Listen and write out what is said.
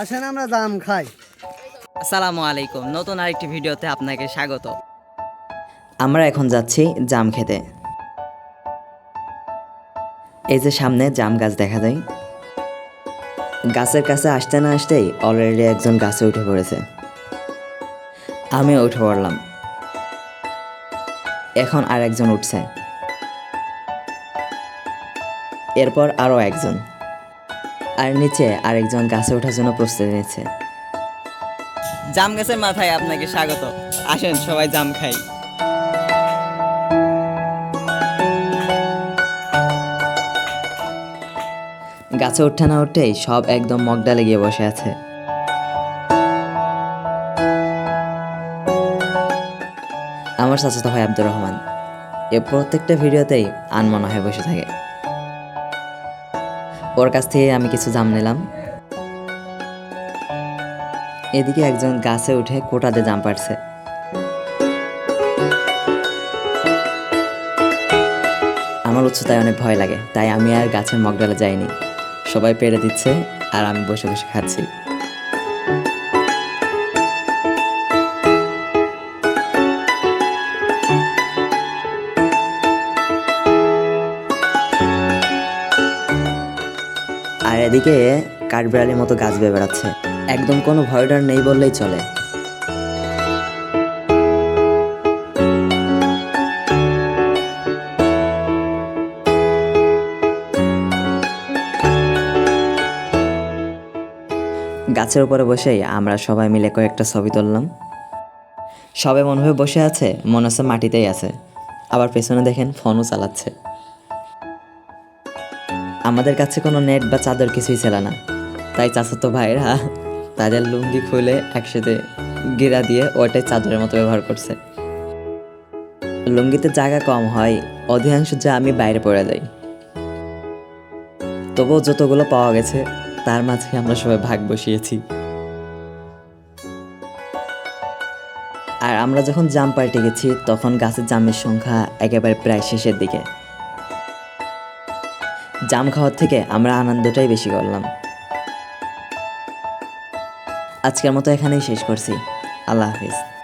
আসেন আমরা জাম খাই। আসসালামু আলাইকুম নতুন আরেকটি ভিডিওতে আপনাকে স্বাগত। আমরা এখন যাচ্ছি জাম খেতে। এই যে সামনে জাম গাছ দেখা যায়। গাছের কাছে আসতে না আসতেই অলরেডি একজন গাছে উঠে পড়েছে। আমিও উঠে পড়লাম। এখন আর একজন উঠছে। এরপর আরও একজন। আর নিচে আরেকজন গাছে ওঠার জন্য প্রস্তুতি নিচ্ছে। জাম গাছের মাথায় আপনাকে স্বাগত। আসেন সবাই জাম খাই। গাছে উঠে না উঠেই সব একদম মগডালে গিয়ে বসে আছে। আমার চাচাতো ভাই আব্দুর রহমান। এ প্রত্যেকটা ভিডিওতেই আনমনা হয়ে বসে থাকে। ওর কাছ থেকে আমি কিছু জাম নিলাম। এদিকে একজন গাছে উঠে কোটাতে জাম পারছে আমার উচ্চতায় অনেক ভয় লাগে, তাই আমি আর গাছের মগডালে যাইনি। সবাই পেরে দিচ্ছে আর আমি বসে বসে খাচ্ছি। আর এদিকে কাঠবিড়ালির মতো গাছ বেয়ে বেড়াচ্ছে। একদম কোনো ভয় ডর নেই বললেই চলে। গাছের উপরে বসেই আমরা সবাই মিলে কয়েকটা ছবি তুললাম। সবাই মনে হয় বসে আছে, মনে হচ্ছে মাটিতেই আছে। আবার পেছনে দেখেন ফোনও চালাচ্ছে। আমাদের কাছে কোনো নেট বা চাদর কিছুই ছিল না। তাই চাচাতো ভাইরা তাদের লুঙ্গি খুলে একসাথে গিরা দিয়ে ওটাই চাদরের মতো ব্যবহার করছে। লুঙ্গিতে জায়গা কম হয়, অধিকাংশ যা আমি বাইরে পড়ে যাই। তবুও যতগুলো পাওয়া গেছে, তার মাঝে আমরা সবাই ভাগ বসিয়েছি। আর আমরা যখন জাম পাল্টে গেছি তখন গাছের জামের সংখ্যা একেবারে প্রায় শেষের দিকে। জাম খাওয়ার থেকে আমরা আনন্দটাই বেশি করলাম। আজকের মতো এখানেই শেষ করছি। আল্লাহ হাফিজ।